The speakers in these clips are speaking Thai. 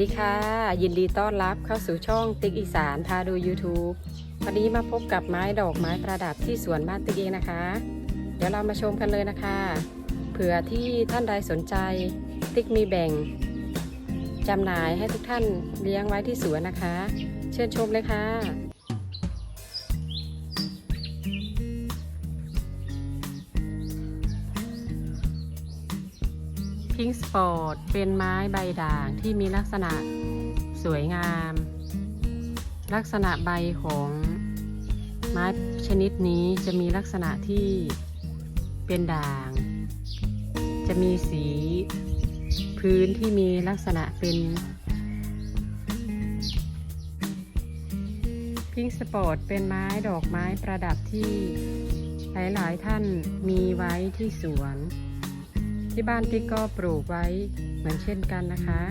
ดีค่ะ ยินดีต้อนรับเข้าสู่ช่องติ๊กอีสานพาดู YouTube วันนี้มาพบกับไม้ดอกไม้ประดับที่สวนบ้านติ๊กเองนะคะ เดี๋ยวเรามาชมกันเลยนะคะ เผื่อที่ท่านใดสนใจ ติ๊กมีแบ่งจำหน่ายให้ทุกท่านเลี้ยงไว้ที่สวนนะคะ เชิญชมเลยค่ะ พิงสปอร์ตเป็นไม้ใบด่างที่มีลักษณะสวยงาม ลักษณะใบของไม้ชนิดนี้จะมีลักษณะที่เป็นด่าง จะมีสีพื้นที่มีลักษณะเป็นพิงสปอร์ตเป็นไม้ดอกไม้ประดับที่หลาย ๆ ท่านมีไว้ที่สวน ที่บ้านติ๊กก็ปลูกไว้เหมือนเช่นกันนะคะ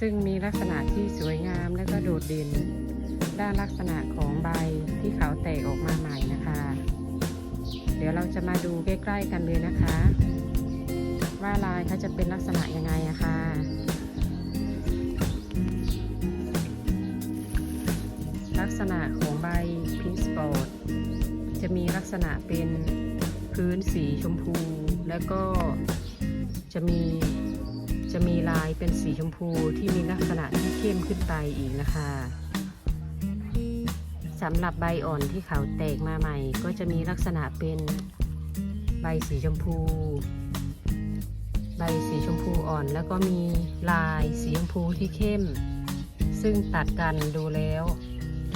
ซึ่งมีลักษณะที่สวยงามและก็โดดเด่น ด้านลักษณะของใบที่เขาแตกออกมาใหม่นะคะ เดี๋ยวเราจะมาดูใกล้ๆกันเลยนะคะ ว่าลายเขาจะเป็นลักษณะยังไงอะคะลักษณะของใบพิงสปอร์ตจะมีลักษณะเป็นพื้นสีชมพู แล้วก็จะมีจะมีลายเป็นสีชมพูที่มีลักษณะที่เข้มขึ้นไปอีกนะคะสำหรับใบอ่อนที่เขาแตกมาใหม่ ก็จะมีลักษณะเป็นใบสีชมพู ใบสีชมพูอ่อน แล้วก็มีลายสีชมพูที่เข้ม ซึ่งตัดกันดูแล้ว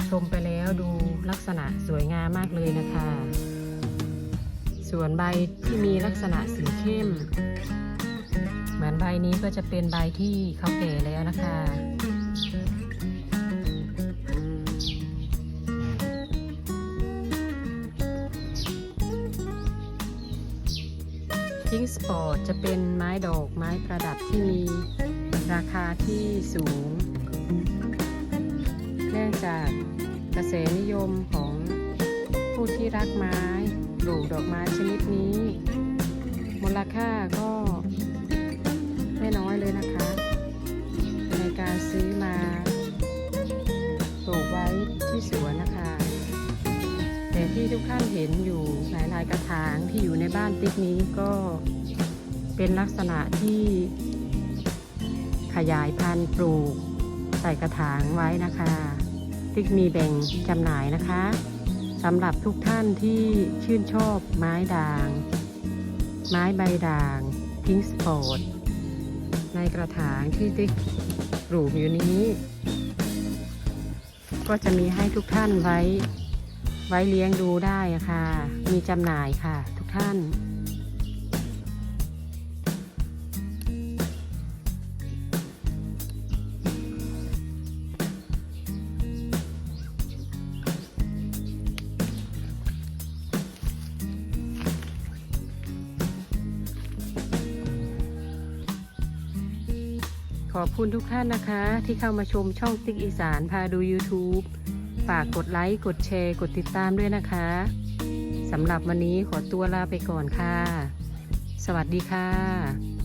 ชมไปแล้วดูลักษณะสวยงามมากเลยนะคะ ส่วนใบที่มีลักษณะสีเข้ม เหมือนใบนี้ก็จะเป็นใบที่เขาแก่แล้วนะคะพิงสปอร์ตจะเป็นไม้ดอกไม้ประดับที่มีราคาที่สูง เนื่องจากกระแสนิยมของผู้ที่รักไม้ ปลูกดอกไม้ชนิดนี้ มูลค่าก็ไม่น้อยเลยนะคะ ในการซื้อมาปลูกไว้ที่สวนนะคะ แต่ที่ทุกท่านเห็นอยู่หลายๆกระถางที่อยู่ในบ้านติ๊กนี้ก็เป็นลักษณะที่ขยายพันธุ์ปลูกใส่กระถางไว้นะคะ ติ๊กมีแบ่งจำหน่ายนะคะ สำหรับทุกท่านที่ชื่นชอบไม้ด่าง ไม้ใบด่างพิงสปอร์ตในกระถางที่ติ๊กปลูกอยู่นี้ ก็จะมีให้ทุกท่านไว้ ไว้เลี้ยงดูได้ค่ะ มีจำหน่ายค่ะ ทุกท่าน ขอบคุณทุกท่านนะคะ ที่เข้ามาชมช่องติ๊กอีสานพาดู YouTube ฝากกดไลค์ กดแชร์ กดติดตามด้วยนะคะสำหรับวันนี้ขอตัวลาไปก่อนค่ะ สวัสดีค่ะ